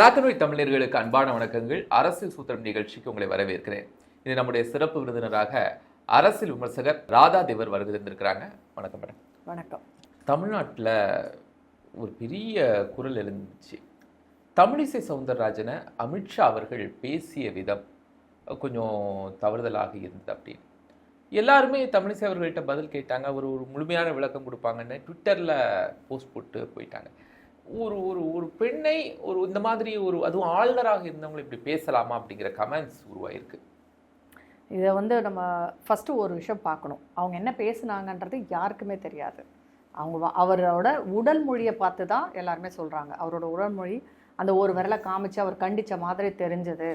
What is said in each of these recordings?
Black and white தமிழர்களுக்கு அன்பான வணக்கங்கள். அரசியல் சூத்திரம் நிகழ்ச்சிக்கு உங்களை வரவேற்கிறேன். இது நம்முடைய சிறப்பு விருந்தினராக அரசியல் விமர்சகர் ராதா தேவர் வருகை தந்திருக்கிறாங்க. வணக்கம் மேடம். வணக்கம். தமிழ்நாட்டில் ஒரு பெரிய குரல் எழுந்துச்சு. தமிழிசை சவுந்தரராஜனை அமித்ஷா அவர்கள் பேசிய விதம் கொஞ்சம் தவறுதலாக இருந்தது அப்படின்னு. எல்லாருமே தமிழிசை அவர்கள்ட்ட பதில் கேட்டாங்க. ஒரு ஒரு முழுமையான விளக்கம் கொடுப்பாங்கன்னு ட்விட்டரில் போஸ்ட் போட்டு போயிட்டாங்க. ஒரு ஒரு ஒரு பெண்ணை ஒரு இந்த மாதிரி ஒரு அதுவும் ஆளுநராக இருந்தவங்களை இப்படி பேசலாமா அப்படிங்கிற கமெண்ட்ஸ் உருவாயிருக்கு. இதை வந்து நம்ம ஃபஸ்ட்டு ஒரு விஷயம் பார்க்கணும். அவங்க என்ன பேசுனாங்கன்றது யாருக்குமே தெரியாது. அவங்க அவரோட உடல் மொழியை பார்த்து தான் எல்லாருமே சொல்கிறாங்க அவரோட உடல் மொழி அந்த ஒரு விரலை காமிச்சு அவர் கண்டிச்ச மாதிரி தெரிஞ்சது.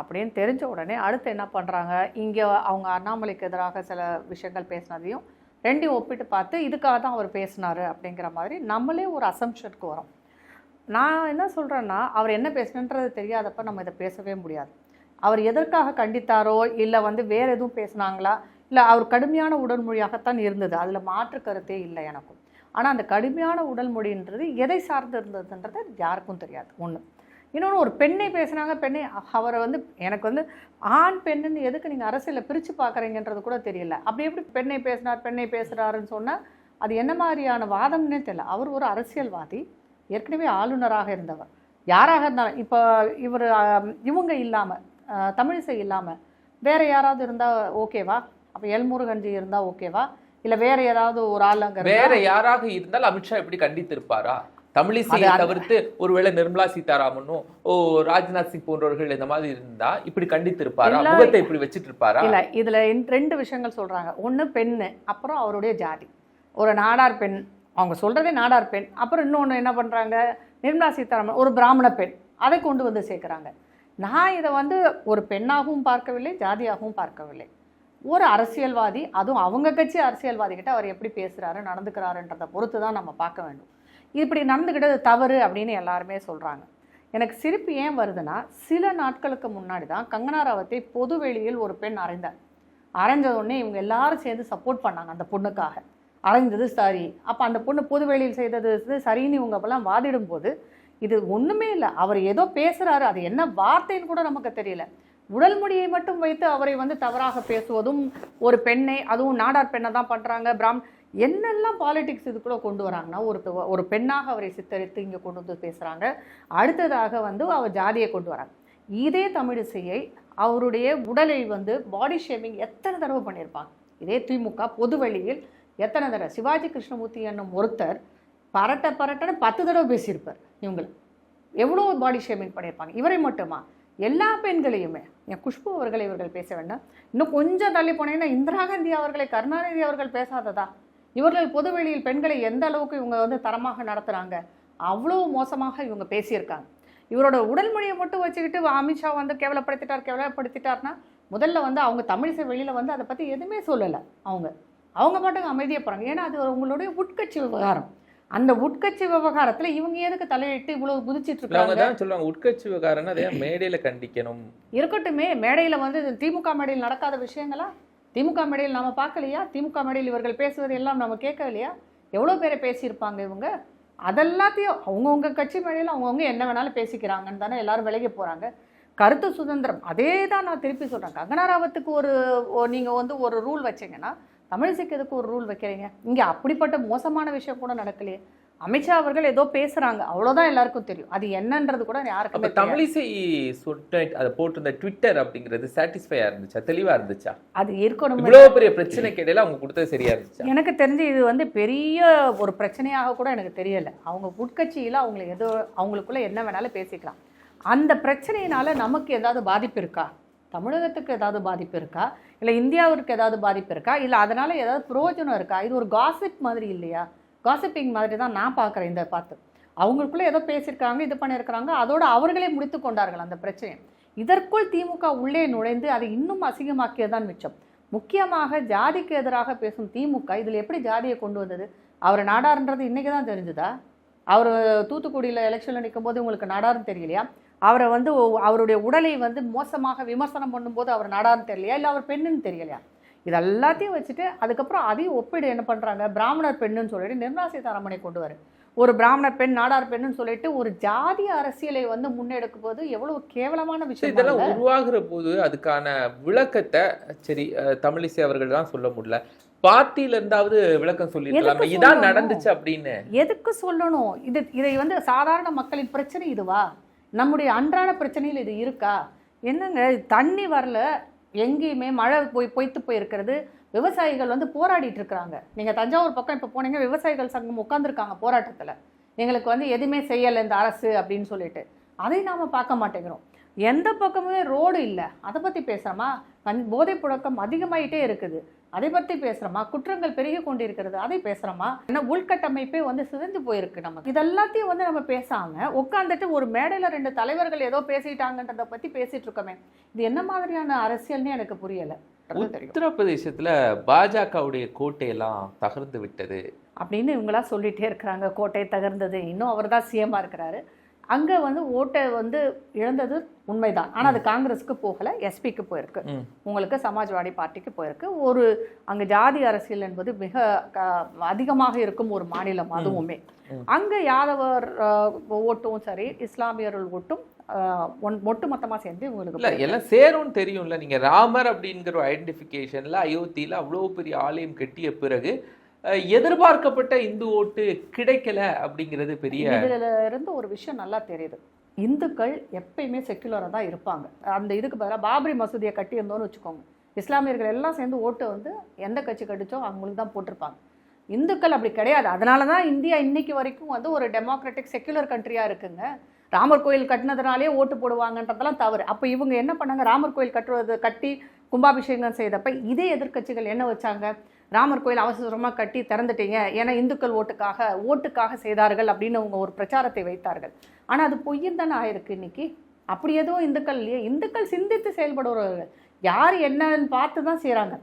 அப்படின்னு தெரிஞ்ச உடனே அடுத்து என்ன பண்ணுறாங்க இங்கே அவங்க அண்ணாமலைக்கு எதிராக சில விஷயங்கள் பேசினதையும் ரெண்டையும் ஒப்பிட்டு பார்த்து இதுக்காக தான் அவர் பேசினார் அப்படிங்கிற மாதிரி நம்மளே ஒரு அசம்ஷனுக்கு வரோம். நான் என்ன சொல்கிறேன்னா அவர் என்ன பேசணுன்றது தெரியாதப்ப நம்ம இதை பேசவே முடியாது. அவர் எதற்காக கண்டித்தாரோ இல்லை வந்து வேறு எதுவும் பேசுனாங்களா இல்லை அவர் கடுமையான உடல் மொழியாகத்தான் இருந்தது அதில் மாற்று கருத்தே இல்லை எனக்கும். ஆனால் அந்த கடுமையான உடல் மொழின்றது எதை சார்ந்து இருந்ததுன்றது யாருக்கும் தெரியாது ஒன்று இன்னொன்று ஒரு பெண்ணை பேசுனாங்க பெண்ணை அவரை வந்து எனக்கு வந்து ஆண் பெண்ணுன்னு எதுக்கு நீங்கள் அரசியலில் பிரித்து பார்க்குறீங்கன்றது கூட தெரியல. அப்படி எப்படி பெண்ணை பேசினார் பெண்ணை பேசுகிறாருன்னு சொன்னால் அது என்ன மாதிரியான வாதம்னே தெரியல. அவர் ஒரு அரசியல்வாதி ஏற்கனவே ஆளுநராக இருந்தவர். யாராக இருந்தாலும் இப்போ இவர் இவங்க இல்லாமல் தமிழிசை இல்லாமல் வேறு யாராவது இருந்தால் ஓகேவா? அப்போ எல்முருகன்ஜி இருந்தால் ஓகேவா? இல்லை வேறு ஏதாவது ஒரு ஆள் அங்கே வேற யாராக இருந்தால் அமித்ஷா இப்படி கண்டித்திருப்பாரா? தமிழிசையை தவிர்த்து ஒருவேளை நிர்மலா சீதாராமனும் ஓ ராஜ்நாத் சிங் போன்றவர்கள் இந்த மாதிரி இருந்தா இப்படி கண்டித்திருப்பாரா? இல்ல. முகத்தை இப்படி வச்சிட்டு இருப்பாரா இல்லை இதில் ரெண்டு விஷயங்கள் சொல்கிறாங்க ஒன்று பெண்ணு அப்புறம் அவருடைய ஜாதி. ஒரு நாடார் பெண் அவங்க சொல்கிறதே நாடார் பெண். அப்புறம் இன்னொன்று என்ன பண்ணுறாங்க நிர்மலா சீதாராமன் ஒரு பிராமண பெண். அதை கொண்டு வந்து சேர்க்குறாங்க. நான் இதை வந்து ஒரு பெண்ணாகவும் பார்க்கவில்லை ஜாதியாகவும் பார்க்கவில்லை. ஒரு அரசியல்வாதி அதுவும் அவங்க கட்சி அரசியல்வாதி கிட்ட அவர் எப்படி பேசுகிறாரு நடந்துக்கிறாருன்றதை பொறுத்து தான் நம்ம பார்க்க வேண்டும். இப்படி நடந்துக்கிட்டது தவறு அப்படின்னு எல்லாருமே சொல்கிறாங்க எனக்கு சிரிப்பு ஏன் வருதுன்னா சில நாட்களுக்கு முன்னாடி தான் கங்கனா ராவத்தை பொது வெளியில் ஒரு பெண் அரைந்தார் அரைஞ்சதுடனே இவங்க எல்லாரும் சேர்ந்து சப்போர்ட் பண்ணாங்க அந்த பொண்ணுக்காக. அரைஞ்சது சரி. அப்போ அந்த பொண்ணு பொது வெளியில் செய்தது சரின்னு இவங்க அப்போல்லாம் வாதிடும் போது இது ஒன்றுமே இல்லை. அவர் ஏதோ பேசுகிறாரு அது என்ன வார்த்தைன்னு கூட நமக்கு தெரியல. உடல் மொழியை மட்டும் வைத்து அவரை வந்து தவறாக பேசுவதும் ஒரு பெண்ணை. அதுவும் நாடார் பெண்ணை தான் பண்ணுறாங்க பிராம் என்னெல்லாம் பாலிடிக்ஸ் இதுக்குள்ளே கொண்டு வராங்கன்னா ஒரு ஒரு பெண்ணாக அவரை சித்தரித்து இங்கே கொண்டு வந்து பேசுகிறாங்க அடுத்ததாக வந்து அவர் ஜாதியை கொண்டு வராங்க. இதே தமிழிசையை அவருடைய உடலை வந்து பாடி ஷேமிங் எத்தனை தடவை பண்ணியிருப்பாங்க? இதே திமுக பொது வழியில் எத்தனை தடவை? சிவாஜி கிருஷ்ணமூர்த்தி என்னும் ஒருத்தர் பரட்ட பரட்டன்னு பத்து தடவை பேசியிருப்பார் இவங்களை. எவ்வளோ பாடி ஷேமிங் பண்ணியிருப்பாங்க? இவரை மட்டுமா? எல்லா பெண்களையுமே. என் குஷ்பு அவர்களை இவர்கள் பேச வேண்டாம். இன்னும் கொஞ்சம் தள்ளி போனீங்கன்னா இந்திரா காந்தி அவர்களை கருணாநிதி அவர்கள் பேசாததா? இவர்கள் பொதுவெளியில் பெண்களை எந்த அளவுக்கு இவங்க வந்து தரமாக நடத்துகிறாங்க அவ்வளோ மோசமாக இவங்க பேசியிருக்காங்க. இவரோட உடல் மொழியை மட்டும் வச்சுக்கிட்டு அமித்ஷா வந்து கேவலப்படுத்திட்டார் கேவலப்படுத்திட்டார்னா முதல்ல வந்து அவங்க தமிழிசை வெளியில் வந்து அதை பற்றி எதுவுமே சொல்லலை அவங்க. அவங்க பாட்டுக்கு அமைதியாக போகிறாங்க ஏன்னா அது உங்களுடைய உட்கட்சி விவகாரம். அந்த உட்கட்சி விவகாரத்தில் இவங்க எதுக்கு தலையிட்டு இவ்வளோ குதிச்சிட்டு இல்ல, அவங்க இருக்காங்க? சொல்லுவாங்க உட்கட்சி ஏன் மேடையில கண்டிக்கணும். இருக்கட்டுமே மேடையில் வந்து திமுக மேடையில் நடக்காத விஷயங்களா? திமுக மேடையில் நாம் பார்க்கலையா? திமுக மேடையில் இவர்கள் பேசுவது எல்லாம் நம்ம கேட்கலையா? எவ்வளோ பேரை பேசியிருப்பாங்க இவங்க? அதெல்லாத்தையும் அவங்கவுங்க கட்சி மேடையில் அவங்கவுங்க என்ன வேணாலும் பேசிக்கிறாங்கன்னு தானே எல்லாரும் விலகி போகிறாங்க கருத்து சுதந்திரம் அதே தான் நான் திருப்பி சொல்கிறேன் கங்கனா ராவத்துக்கு ஒரு நீங்கள் வந்து ஒரு ரூல் வச்சீங்கன்னா தமிழிசைக்கு எதுக்கு ஒரு ரூல் வைக்கிறீங்க? இங்கே அப்படிப்பட்ட மோசமான விஷயம் கூட நடக்கலையே. அமித்ஷா அவர்கள் ஏதோ பேசுகிறாங்க அவ்வளோதான் எல்லாருக்கும் தெரியும். அது என்னன்றது கூட யாருக்குமே. தமிழிசை சொன்ன அதை போட்டிருந்த ட்விட்டர் அப்படிங்கிறது சாட்டிஸ்ஃபையா இருந்துச்சா? தெளிவா இருந்துச்சா? அது இருக்கணும் இவ்வளவு பெரிய பிரச்சனைக்கு இடையில அவங்க கொடுத்தது சரியா இருந்துச்சா? எனக்கு தெரிஞ்சு இது வந்து பெரிய ஒரு பிரச்சனையாக கூட எனக்கு தெரியல. அவங்க உட்கட்சியில் அவங்களை ஏதோ அவங்களுக்குள்ள என்ன வேணாலும் பேசிக்கலாம். அந்த பிரச்சனையினால நமக்கு ஏதாவது பாதிப்பு இருக்கா? தமிழகத்துக்கு ஏதாவது பாதிப்பு இருக்கா? இல்லை இந்தியாவிற்கு ஏதாவது பாதிப்பு இருக்கா? இல்லை அதனால ஏதாவது பிரயோஜனம் இருக்கா? இது ஒரு காசிப் மாதிரி இல்லையா? காசிப்பிங் மாதிரி தான் நான் பார்க்குறேன் இந்த பார்த்து. அவங்களுக்குள்ளே ஏதோ பேசியிருக்காங்க இது பண்ணியிருக்கிறாங்க அதோடு அவர்களே முடித்து கொண்டார்கள் அந்த பிரச்சனையை. இதற்குள் திமுக உள்ளே நுழைந்து அதை இன்னும் அசிங்கமாக்கியதுதான் மிச்சம். முக்கியமாக ஜாதிக்கு எதிராக பேசும் திமுக இதில் எப்படி ஜாதியை கொண்டு வந்தது? அவர் நாடாருன்றது இன்றைக்கி தான் தெரிஞ்சுதா? அவர் தூத்துக்குடியில் எலெக்ஷனில் நிற்கும் போது உங்களுக்கு நாடாருன்னு தெரியலையா? அவரை வந்து அவருடைய உடலை வந்து மோசமாக விமர்சனம் பண்ணும்போது அவர் நாடார்னு தெரியலையா? இல்லை அவர் பெண்ணுன்னு தெரியலையா? இது எல்லாத்தையும் வச்சுட்டு அதுக்கப்புறம் அதையும் ஒப்பிடு என்ன பண்ணுறாங்க பிராமணர் பெண்ணுன்னு சொல்லிட்டு நிர்மலா சீதாராமனை கொண்டு வர. ஒரு பிராமண பெண் நாடார் பெண்ணுன்னு சொல்லிட்டு ஒரு ஜாதி அரசியலை வந்து முன்னெடுக்கும் போது எவ்வளவு கேவலமான விஷயம் இதெல்லாம். உருவாகிற போது அதுக்கான விளக்கத்தை சரி தமிழிசை அவர்கள் தான் சொல்ல முடியல. பார்ட்டியில இருந்தாவது விளக்கம் சொல்லிருக்கலாமே இதான்? நடந்துச்சு அப்படின்னு. எதுக்கு சொல்லணும்? இது இதை வந்து சாதாரண மக்களின் பிரச்சனை இதுவா? நம்முடைய அன்றாட பிரச்சனையில் இது இருக்கா? என்னங்க தண்ணி வரல எங்கேயுமே மழை போய் பொய்த்து போயிருக்கிறது விவசாயிகள் வந்து போராடிட்டு இருக்கிறாங்க. நீங்கள் தஞ்சாவூர் பக்கம் இப்போ போனீங்க விவசாயிகள் சங்கம் உட்காந்துருக்காங்க போராட்டத்தில். எங்களுக்கு வந்து எதுவுமே செய்யலை இந்த அரசு அப்படின்னு சொல்லிட்டு. அதை நாம் பார்க்க மாட்டேங்கிறோம். எந்த பக்கமுமே ரோடு இல்லை. அதை பற்றி பேசுகிறோமா கண் போதை புழக்கம் அதிகமாயிட்டே இருக்குது. அதை பற்றி பேசுகிறோமா குற்றங்கள் பெருகி கொண்டிருக்கிறது அதை பேசுகிறோமா என்ன உள்கட்டமைப்பே வந்து சிதைந்து போயிருக்கு நமக்கு. இதெல்லாத்தையும் வந்து நம்ம பேசாம உட்காந்துட்டு ஒரு மேடையில் ரெண்டு தலைவர்கள் ஏதோ பேசிட்டாங்கன்றதை பற்றி பேசிட்டு இருக்கோமே. இது என்ன மாதிரியான அரசியல்னு எனக்கு புரியலை. உத்தரப்பிரதேசத்துல பாஜகவுடைய கோட்டையெல்லாம் தகர்ந்து விட்டது. அப்படின்னு இவங்களா சொல்லிட்டே இருக்கிறாங்க. கோட்டை தகர்ந்தது. இன்னும் அவர் தான் சிஎம்மாக இருக்கிறாரு. அங்கே வந்து ஓட்டை வந்து இழந்தது உண்மைதான். ஆனால் அது காங்கிரஸுக்கு போகலை எஸ்பிக்கு போயிருக்கு. உங்களுக்கு சமாஜ்வாடி பார்ட்டிக்கு போயிருக்கு. ஒரு அங்கே ஜாதி அரசியல் என்பது மிக அதிகமாக இருக்கும் ஒரு மாநிலம் அதுவுமே. அங்கே யாதவர் ஓட்டும் சரி இஸ்லாமியர்கள் ஓட்டும் ஒன் ஒட்டு மொத்தமாக சேர்ந்து இவங்களுக்கு இல்ல எல்லாம் சேரும்னு தெரியும்ல. நீங்க ராமர் அப்படிங்கிற ஐடென்டிஃபிகேஷன்ல அயோத்தியில அவ்வளோ பெரிய ஆலயம் கட்டிய பிறகு எதிர்பார்க்கப்பட்ட இந்து ஓட்டு கிடைக்கல அப்படிங்கிறது பெரிய இதுல இருந்து ஒரு விஷயம் நல்லா தெரியுது. இந்துக்கள் எப்பயுமே செக்குலராக தான் இருப்பாங்க. அந்த இதுக்கு பதிலாக பாபரி மசூதியை கட்டி இருந்தோம்னு வச்சுக்கோங்க. இஸ்லாமியர்கள் எல்லாம் சேர்ந்து ஓட்டு வந்து எந்த கட்சி கடிச்சோ அவங்களுக்கு தான் போட்டிருப்பாங்க. இந்துக்கள் அப்படி கிடையாது. அதனால தான் இந்தியா இன்னைக்கு வரைக்கும் வந்து ஒரு டெமோக்ராட்டிக் செக்குலர் கண்ட்ரியாக இருக்குங்க. ராமர் கோயில் கட்டினதுனாலே ஓட்டு போடுவாங்கன்றதெல்லாம் தவறு. அப்போ இவங்க என்ன பண்ணாங்க? ராமர் கோயில் கட்டுறது கட்டி கும்பாபிஷேகம் செய்தப்ப இதே எதிர்க்கட்சிகள் என்ன வச்சாங்க? ராமர் கோயில் அவசரமாக கட்டி திறந்துட்டீங்க. ஏன்னா இந்துக்கள் ஓட்டுக்காக ஓட்டுக்காக செய்தார்கள் அப்படின்னு அவங்க ஒரு பிரச்சாரத்தை வைத்தார்கள். ஆனால் அது பொய்யும் தானே ஆயிருக்கு இன்னைக்கு? அப்படி எதுவும் இந்துக்கள் இல்லையே? இந்துக்கள் சிந்தித்து செயல்படுவார்கள் யார் என்னன்னு பார்த்து தான் செய்கிறாங்க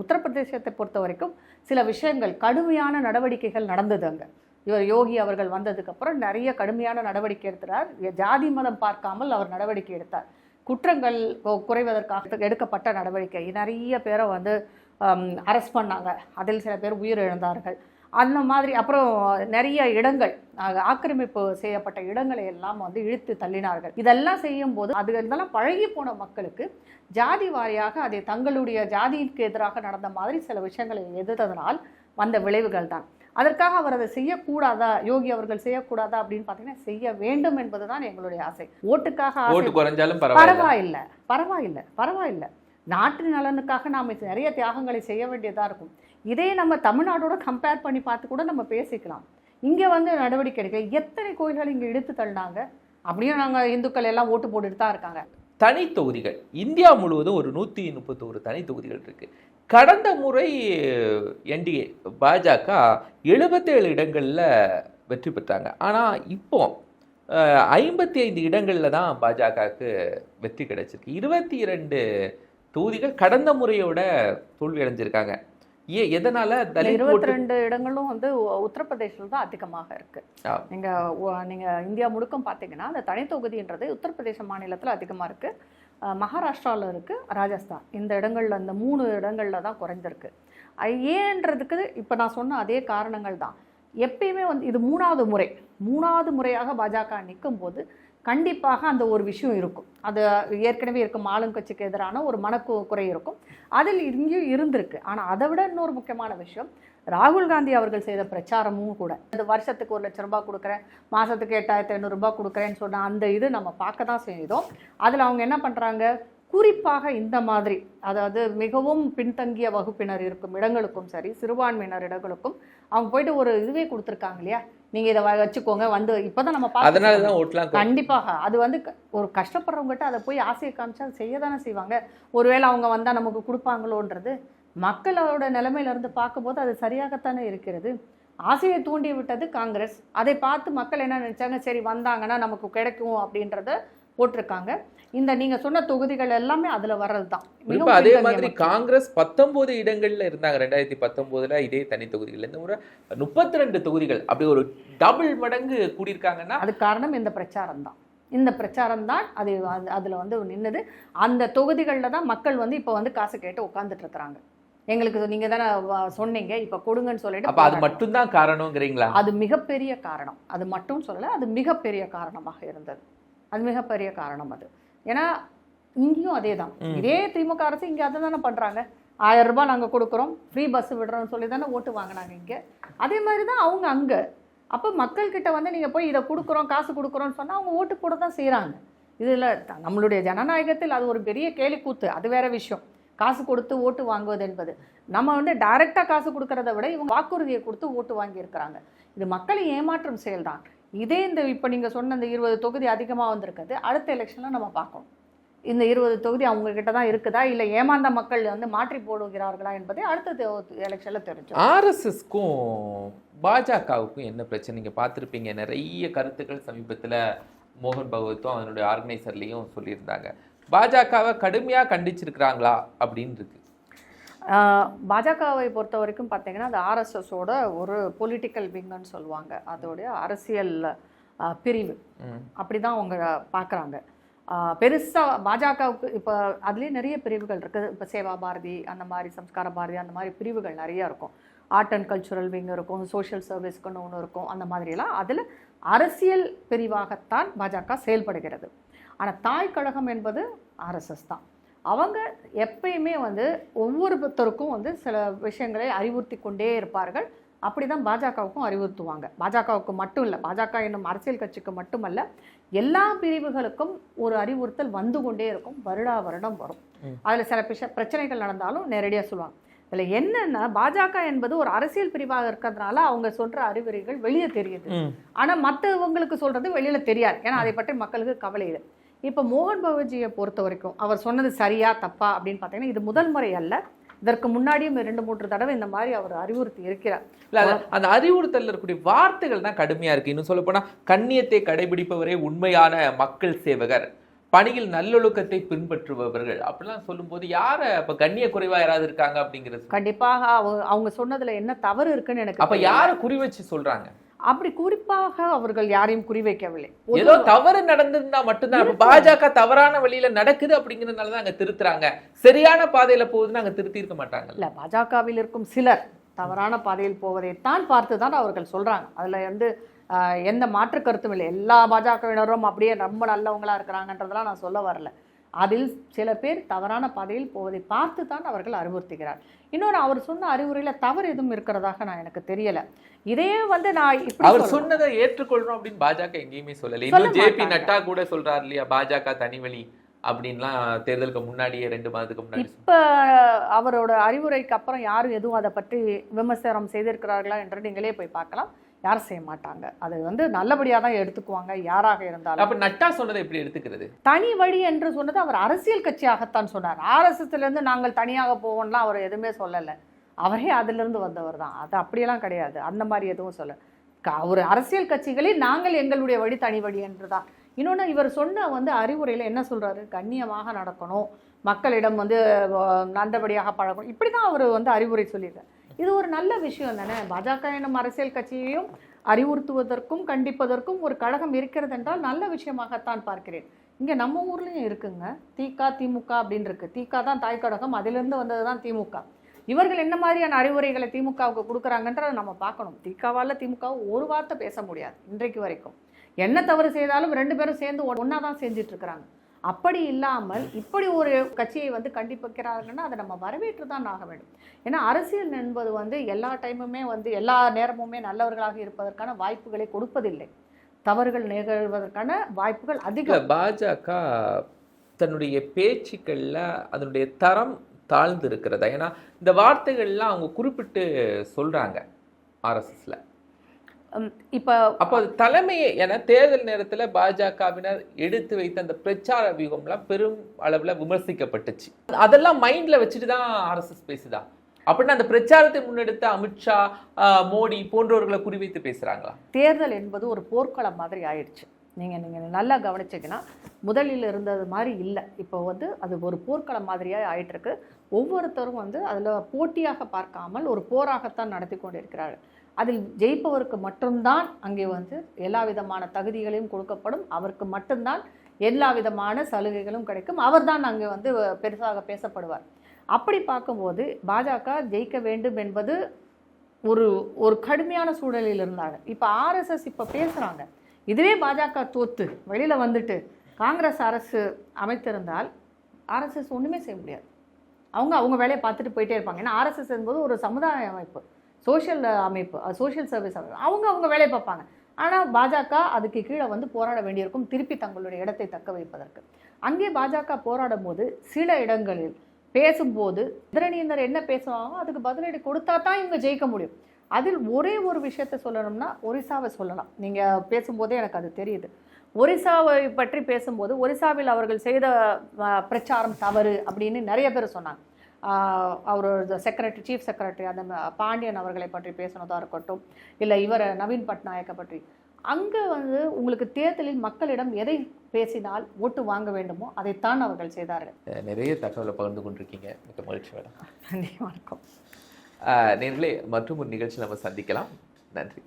உத்தரப்பிரதேசத்தை பொறுத்த வரைக்கும் சில விஷயங்கள் கடுமையான நடவடிக்கைகள் நடந்தது அங்கே. இவர் யோகி அவர்கள் வந்ததுக்கப்புறம் நிறைய கடுமையான நடவடிக்கை எடுத்தார் ஜாதி மதம் பார்க்காமல் அவர் நடவடிக்கை எடுத்தார். குற்றங்கள் குறைவதற்காக எடுக்கப்பட்ட நடவடிக்கை. நிறைய பேரை வந்து அரெஸ்ட் பண்ணாங்க. அதில் சில பேர் உயிரிழந்தார்கள். அந்த மாதிரி அப்புறம் நிறைய இடங்கள் ஆக்கிரமிப்பு செய்யப்பட்ட இடங்களை எல்லாம் வந்து இழுத்து தள்ளினார்கள். இதெல்லாம் செய்யும்போது அது இதெல்லாம் பழகி போன மக்களுக்கு ஜாதி வாரியாக அதை தங்களுடைய ஜாதிக்கு எதிராக நடந்த மாதிரி சில விஷயங்களை எதிர்த்ததனால் வந்த விளைவுகள் தான். அதற்காக அவர் அதை செய்யக்கூடாதா? யோகி அவர்கள் செய்யக்கூடாதா? அப்படின்னு பார்த்தீங்கன்னா செய்ய வேண்டும் என்பதுதான் எங்களுடைய ஆசை. ஓட்டுக்காக பரவாயில்லை. பரவாயில்லை. பரவாயில்லை. நாட்டு நலனுக்காக நாம் நிறைய தியாகங்களை செய்ய வேண்டியதாக இருக்கும். இதே நம்ம தமிழ்நாடோட கம்பேர் பண்ணி பார்த்து கூட நம்ம பேசிக்கலாம். இங்கே வந்து நடவடிக்கை எடுக்க எத்தனை கோயில்கள் இங்கே இழுத்து தள்ளினாங்க? அப்படியும் நாங்கள் இந்துக்கள் எல்லாம் ஓட்டு போட்டுட்டு தான் இருக்காங்க. தனி தொகுதிகள். இந்தியா முழுவதும் ஒரு நூற்றி முப்பத்தோரு தனி தொகுதிகள் இருக்குது கடந்த முறை என்டிஏ பாஜக எழுபத்தேழு இடங்களில் வெற்றி பெற்றாங்க. ஆனால் இப்போ ஐம்பத்தி ஐந்து இடங்களில் தான் பாஜகவுக்கு வெற்றி கிடைச்சிருக்கு. இருபத்தி இரண்டு தொகுதிகள் கடந்த முறையோட தோல்வி அடைஞ்சிருக்காங்க. ஏன் எதனால இருபத்தி ரெண்டு இடங்களும் வந்து உ- உத்தரப்பிரதேசத்தில் தான் அதிகமாக இருக்கு. நீங்க நீங்க இந்தியா முழுக்கம் பார்த்தீங்கன்னா அந்த தனி தொகுதின்றது உத்தரப்பிரதேச மாநிலத்தில் அதிகமாக இருக்கு. மகாராஷ்டிராவில் இருக்கு ராஜஸ்தான். இந்த இடங்கள்ல இந்த மூணு இடங்கள்ல தான் குறைந்திருக்கு அஹ் ஏன்றதுக்கு இப்போ நான் சொன்ன அதே காரணங்கள் தான். எப்பயுமே வந்து இது மூணாவது முறை. மூணாவது முறையாக பாஜக நிற்கும் போது கண்டிப்பாக அந்த ஒரு விஷயம் இருக்கும். அது ஏற்கனவே இருக்கும் ஆளுங்கட்சிக்கு எதிரான ஒரு மனக்கு குறை இருக்கும். அதில் இங்கேயும் இருந்திருக்கு. ஆனால் அதை விட இன்னொரு முக்கியமான விஷயம் ராகுல் காந்தி அவர்கள் செய்த பிரச்சாரமும் கூட. அது வருஷத்துக்கு ஒரு லட்ச ரூபாய் கொடுக்குறேன் மாதத்துக்கு எட்டாயிரத்தி ஐநூறுரூபா கொடுக்குறேன்னு சொன்ன அந்த இது நம்ம பார்க்க தான் செய்தோம். அதில் அவங்க என்ன பண்ணுறாங்க குறிப்பாக இந்த மாதிரி அதாவது மிகவும் பின்தங்கிய வகுப்பினர் இருக்கும் இடங்களுக்கும் சரி சிறுபான்மையினர் இடங்களுக்கும் அவங்க போயிட்டு ஒரு இதுவே கொடுத்துருக்காங்க இல்லையா? நீங்கள் இதை வச்சுக்கோங்க வந்து இப்போ தான் நம்ம அதனால. தான் ஓட்டலாம் கண்டிப்பாக. அது வந்து ஒரு கஷ்டப்படுறவங்ககிட்ட அதை போய் ஆசையை காமிச்சா செய்ய தானே செய்வாங்க. ஒருவேளை அவங்க வந்தால் நமக்கு கொடுப்பாங்களோன்றது மக்களோட நிலைமையில இருந்து பார்க்கும்போது அது சரியாகத்தானே இருக்கிறது. ஆசையை தூண்டி விட்டது காங்கிரஸ். அதை பார்த்து மக்கள் என்ன நினைச்சாங்க? சரி வந்தாங்கன்னா நமக்கு கிடைக்கும் அப்படின்றத போட்டிருக்காங்க. இந்த நீங்க சொன்ன தொகுதிகள் எல்லாமே அதுல வர்றது தான் அதே மாதிரி காங்கிரஸ் பத்தொன்பது இடங்கள்ல இருந்தாங்க. ரெண்டாயிரத்தி பத்தொன்பதுல இதே தனி தொகுதிகள் இந்த முறை முப்பத்தி ரெண்டு தொகுதிகள் அப்படி ஒரு டபுள் மடங்கு கூடியிருக்காங்கன்னா அது காரணம் இந்த பிரச்சாரம் தான் இந்த பிரச்சாரம் தான் அது அது- அதுல வந்து நின்னுது. அந்த தொகுதிகளில் தான் மக்கள் வந்து இப்போ வந்து காசு கேட்டு உட்காந்துட்டு இருக்கிறாங்க. எங்களுக்கு நீங்கள் தானே சொன்னீங்க. இப்போ கொடுங்கன்னு சொல்லிட்டு அப்ப அது போராட்டம். மட்டும்தான் காரணங்கிறீங்களா? அது மிகப்பெரிய காரணம். அது மட்டும் சொல்லலை அது மிகப்பெரிய காரணமாக இருந்தது. அது மிகப்பெரிய காரணம் அது. ஏன்னா இங்கேயும் அதே தான். இதே திமுக அரசு இங்கே அதை தானே பண்ணுறாங்க ஆயிரம் ரூபாய் நாங்கள் கொடுக்குறோம். ஃப்ரீ பஸ் விடுறோம்னு சொல்லி தானே ஓட்டு வாங்கினாங்க இங்கே. அதே மாதிரி தான் அவங்க அங்கே. அப்போ மக்கள்கிட்ட வந்து நீங்கள் போய் இதை கொடுக்குறோம் காசு கொடுக்குறோன்னு சொன்னால் அவங்க ஓட்டு போட தான் செய்கிறாங்க இதில் நம்மளுடைய ஜனநாயகத்தில் அது ஒரு பெரிய கேலிக்கூத்து. அது வேற விஷயம். காசு கொடுத்து ஓட்டு வாங்குவது என்பது. நம்ம வந்து டைரெக்டாக காசு கொடுக்கறத விட இவங்க வாக்குறுதியை கொடுத்து ஓட்டு வாங்கியிருக்கிறாங்க. இது மக்களை ஏமாற்றும் செயல்தான். இதே இந்த இப்போ நீங்கள் சொன்ன இந்த இருபது தொகுதி அதிகமாக வந்திருக்குது. அடுத்த எலெக்ஷனில் நம்ம பார்க்கணும். இந்த இருபது தொகுதி அவங்கக்கிட்ட தான் இருக்குதா? இல்லை ஏமாந்த மக்கள் வந்து மாற்றி போடுகிறார்களா என்பதை அடுத்த எலெக்ஷனில் தெரிஞ்சோம் ஆர்எஸ்எஸ்க்கும் பாஜகவுக்கும் என்ன பிரச்சனை? நீங்கள் பார்த்துருப்பீங்க நிறைய கருத்துக்கள் சமீபத்தில் மோகன் பகவத்தும் அதனுடைய ஆர்கனைசர்லேயும் சொல்லியிருந்தாங்க. பாஜகவை கடுமையாக கண்டிச்சிருக்கிறாங்களா அப்படின்னு இருக்கு. பாஜகவை பொறுத்த வரைக்கும் பார்த்தீங்கன்னா அது ஆர்எஸ்எஸோட ஒரு பொலிட்டிக்கல் விங்குன்னு சொல்லுவாங்க. அதோடைய அரசியல் பிரிவு. அப்படி தான் அவங்க பார்க்குறாங்க. பெருசாக பாஜகவுக்கு இப்போ அதுலேயே நிறைய பிரிவுகள் இருக்குது இப்போ சேவா பாரதி அந்த மாதிரி சம்ஸ்கார பாரதி அந்த மாதிரி பிரிவுகள் நிறைய இருக்கும். ஆர்ட் அண்ட் கல்ச்சுரல் விங் இருக்கும் சோஷியல் சர்வீஸ்க்குன்னு ஒன்று இருக்கும் அந்த மாதிரியெல்லாம் அதில் அரசியல் பிரிவாகத்தான் பாஜக செயல்படுகிறது. ஆனால் தாய் கழகம் என்பது ஆர்எஸ்எஸ் தான். அவங்க எப்பயுமே வந்து ஒவ்வொருத்தருக்கும் வந்து சில விஷயங்களை அறிவுறுத்தி கொண்டே இருப்பார்கள். அப்படி தான் பாஜகவுக்கும் அறிவுறுத்துவாங்க. பாஜகவுக்கு மட்டும் இல்லை பாஜக என்னும் அரசியல் கட்சிக்கு மட்டுமல்ல எல்லா பிரிவுகளுக்கும் ஒரு அறிவுறுத்தல் வந்து கொண்டே இருக்கும். வருடா வருடம் வரும். அதில் சில பிஷ பிரச்சனைகள் நடந்தாலும் நேரடியாக சொல்லுவாங்க. இதில் என்னன்னா பாஜக என்பது ஒரு அரசியல் பிரிவாக இருக்கிறதுனால அவங்க சொல்கிற அறிவுரைகள் வெளியே தெரியுது. ஆனால் மற்றவங்களுக்கு சொல்கிறது வெளியில் தெரியாது. ஏன்னா அதை பற்றி மக்களுக்கு கவலை இல்லை. இப்போ மோகன் பகவத்ஜியை பொறுத்த வரைக்கும் அவர் சொன்னது சரியா தப்பா அப்படின்னு பார்த்தீங்கன்னா இது முதல் முறை அல்ல. இதற்கு முன்னாடியும் ரெண்டு மூன்று தடவை இந்த மாதிரி அவர் அறிவுறுத்தி இருக்கிறார். இல்ல அந்த அறிவுறுத்தல்ல இருக்கக்கூடிய வார்த்தைகள் தான் கடுமையா இருக்கு. இன்னும் சொல்ல கண்ணியத்தை கடைபிடிப்பவரே உண்மையான மக்கள் சேவகர் பணியில் நல்லொழுக்கத்தை பின்பற்றுபவர்கள் அப்படிலாம் சொல்லும்போது யார அப்ப கண்ணிய குறைவா யாராவது இருக்காங்க அப்படிங்கிறது? கண்டிப்பாக அவங்க அவங்க சொன்னதுல என்ன தவறு இருக்குன்னு எனக்கு அப்ப. யார குறி வச்சு சொல்றாங்க? அப்படி குறிப்பாக அவர்கள் யாரையும் குறிவைக்கவில்லை ஏதோ தவறு நடந்திருந்தா மட்டும்தான். பாஜக தவறான வழியில நடக்குது அப்படிங்கறதுனால தான் அங்க திருத்துறாங்க. சரியான பாதையில போகுதுன்னு அங்க திருத்தி இருக்க மாட்டாங்க. இல்ல பாஜகவில் இருக்கும் சிலர் தவறான பாதையில் போவதைத்தான் பார்த்து தான் அவர்கள் சொல்றாங்க. அதுல வந்து எந்த மாற்று கருத்தும் இல்லை. எல்லா பாஜகவினரும் அப்படியே ரொம்ப நல்லவங்களா இருக்கிறாங்கன்றதெல்லாம் நான் சொல்ல வரல. அதில் சில பேர் தவறான பாதையில் போவதை பார்த்து தான் அவர்கள் அறிவுறுத்துகிறார். இன்னொன்று அவர் சொன்ன அறிவுரையில தவறு எதுவும் இருக்கிறதாக நான் எனக்கு தெரியல. இதே வந்து நான் அவர். சொன்னதை ஏற்றுக்கொள்றோம் அப்படின்னு பாஜக எங்கேயுமே சொல்லல. சொல்ல இன்னும் ஜேபி. நட்டா கூட சொல்றாரு இல்லையா பாஜக தனி வழி அப்படின்லாம் தேர்தலுக்கு முன்னாடியே ரெண்டு மாதத்துக்கு முன்னாடி இப்ப அவரோட அறிவுரைக்கு அப்புறம் யாரும் எதுவும் அதை பற்றி விமர்சனம் செய்திருக்கிறார்களா என்று நீங்களே போய் பார்க்கலாம். யாரும் செய்ய மாட்டாங்க? அது வந்து நல்லபடியாக தான் எடுத்துக்குவாங்க. யாராக இருந்தாலும். அப்ப நட்டா சொன்னதை எப்படி எடுத்துக்கிறது? தனி வழி என்று சொன்னது அவர் அரசியல் கட்சியாகத்தான் சொன்னார். ஆர்எஸ்எஸ்ல இருந்து நாங்கள் தனியாக போவோம்லாம் அவர் எதுவுமே சொல்லலை. அவரே அதிலிருந்து வந்தவர் தான். அது அப்படியெல்லாம் கிடையாது. அந்த மாதிரி எதுவும் சொல்ல. ஒரு அரசியல் கட்சிகளில் நாங்கள் எங்களுடைய வழி தனி வழி என்று தான். இன்னொன்று இவர் சொன்ன வந்து அறிவுரையில் என்ன சொல்றாரு? கண்ணியமாக நடக்கணும். மக்களிடம் வந்து நல்லபடியாக பழகணும். இப்படி தான் அவர் வந்து அறிவுரை சொல்லியிருக்கார். இது ஒரு நல்ல விஷயம் தானே? பாஜக என்னும் அரசியல் கட்சியையும் அறிவுறுத்துவதற்கும் கண்டிப்பதற்கும் ஒரு கழகம் இருக்கிறது என்றால் நல்ல விஷயமாகத்தான் பார்க்கிறேன். இங்கே நம்ம ஊர்லேயும் இருக்குங்க. திக திமுக அப்படின்னு இருக்குது திக தான் தாய் கழகம். அதிலிருந்து வந்தது தான் திமுக. இவர்கள் என்ன மாதிரியான அறிவுரைகளை திமுகவுக்கு கொடுக்குறாங்கன்றதை நம்ம பார்க்கணும். திகாவால் திமுக ஒரு வார்த்தை பேச முடியாது இன்றைக்கு வரைக்கும். என்ன தவறு செய்தாலும் ரெண்டு பேரும் சேர்ந்து ஒன்றா தான் செஞ்சுட்டு இருக்கிறாங்க. அப்படி இல்லாமல் இப்படி ஒரு கட்சியை வந்து கண்டிப்பிக்கிறாங்கன்னா அதை நம்ம வரவேற்று தான் ஆக வேண்டும். ஏன்னா அரசியல் என்பது வந்து எல்லா டைமுமே வந்து எல்லா நேரமுமே நல்லவர்களாக இருப்பதற்கான வாய்ப்புகளை கொடுப்பதில்லை. தவறுகள் நிகழ்வதற்கான வாய்ப்புகள் அதிகம். பாஜக தன்னுடைய பேச்சுக்களில் அதனுடைய தரம் தாழ்ந்து இருக்கிறதா ஏன்னா இந்த வார்த்தைகள்லாம் அவங்க குறிப்பிட்டு சொல்கிறாங்க ஆர்எஸ்எஸில் இப்ப அப்போ தலைமையை ஏன்னா தேர்தல் நேரத்துல பாஜகவினர் எடுத்து வைத்த அந்த பிரச்சார வியூகம்லாம் பெரும் அளவுல விமர்சிக்கப்பட்டுச்சு. அதெல்லாம் மைண்ட்ல வச்சுட்டு தான் ஆர்எஸ்எஸ் பேசுதா? அப்படின்னா அந்த பிரச்சாரத்தை முன்னெடுத்த அமித்ஷா மோடி போன்றவர்களை குறிவைத்து பேசுறாங்களா? தேர்தல் என்பது ஒரு போர்க்களம் மாதிரி ஆயிடுச்சு. நீங்கள் நீங்கள் நல்லா கவனிச்சிங்கன்னா முதலில் இருந்தது மாதிரி இல்லை. இப்போ வந்து அது ஒரு போர்க்களம் மாதிரியாக ஆயிட்டிருக்கு. ஒவ்வொருத்தரும் வந்து அதில் போட்டியாக பார்க்காமல் ஒரு போராகத்தான் நடத்தி கொண்டிருக்கிறார்கள். அதில் ஜெயிப்பவருக்கு மட்டும்தான் அங்கே வந்து எல்லா விதமான தகுதிகளையும் கொடுக்கப்படும். அவருக்கு மட்டும்தான் எல்லா விதமான சலுகைகளும் கிடைக்கும். அவர்தான் அங்கே வந்து பெருசாக பேசப்படுவார். அப்படி பார்க்கும்போது பாஜக ஜெயிக்க வேண்டும் என்பது ஒரு ஒரு கடுமையான சூழலில் இருந்தாங்க. இப்போ ஆர்எஸ்எஸ் இப்போ பேசுகிறாங்க இதுவே பாஜக தோத்து வெளியில் வந்துட்டு காங்கிரஸ் அரசு அமைத்திருந்தால் ஆர்எஸ்எஸ் ஒன்றுமே செய்ய முடியாது. அவங்க அவங்க வேலையை பார்த்துட்டு போயிட்டே இருப்பாங்க. ஏன்னா ஆர்எஸ்எஸ் என்பது ஒரு சமுதாய அமைப்பு. சோஷியல் அமைப்பு சோஷியல் சர்வீஸ் அமைப்பு. அவங்க அவங்க வேலையை பார்ப்பாங்க. ஆனால் பாஜக அதுக்கு கீழே வந்து போராட வேண்டியிருக்கும் திருப்பி தங்களுடைய இடத்தை தக்க வைப்பதற்கு. அங்கே பாஜக போராடும் போது சில இடங்களில் பேசும்போது எதிரணியினர் என்ன பேசுவாங்களோ அதுக்கு பதிலடி கொடுத்தா தான் இவங்க ஜெயிக்க முடியும். அதில் ஒரே ஒரு விஷயத்தை சொல்லணும்னா ஒரிசாவை சொல்லலாம். நீங்கள் பேசும்போதே எனக்கு அது தெரியுது. ஒரிசாவை பற்றி பேசும்போது ஒரிசாவில் அவர்கள் செய்த பிரச்சாரம் தவறு அப்படின்னு நிறைய பேர் சொன்னாங்க. ஆஹ், அவர் செக்ரட்டரி சீஃப் செக்ரட்டரி அந்த பாண்டியன் அவர்களை பற்றி பேசினதாக இருக்கட்டும் இல்லை இவர் நவீன் பட்நாயக்கை பற்றி. அங்கே வந்து உங்களுக்கு தேர்தலில் மக்களிடம் எதை பேசினால் ஓட்டு வாங்க வேண்டுமோ அதைத்தான் அவர்கள் செய்தார்கள். நிறைய தகவலை பகிர்ந்து கொண்டிருக்கீங்க. மிக மகிழ்ச்சி மேடம் நன்றி வணக்கம். நேர்களே மற்றும் ஒரு நிகழ்ச்சி நம்ம சந்திக்கலாம். நன்றி.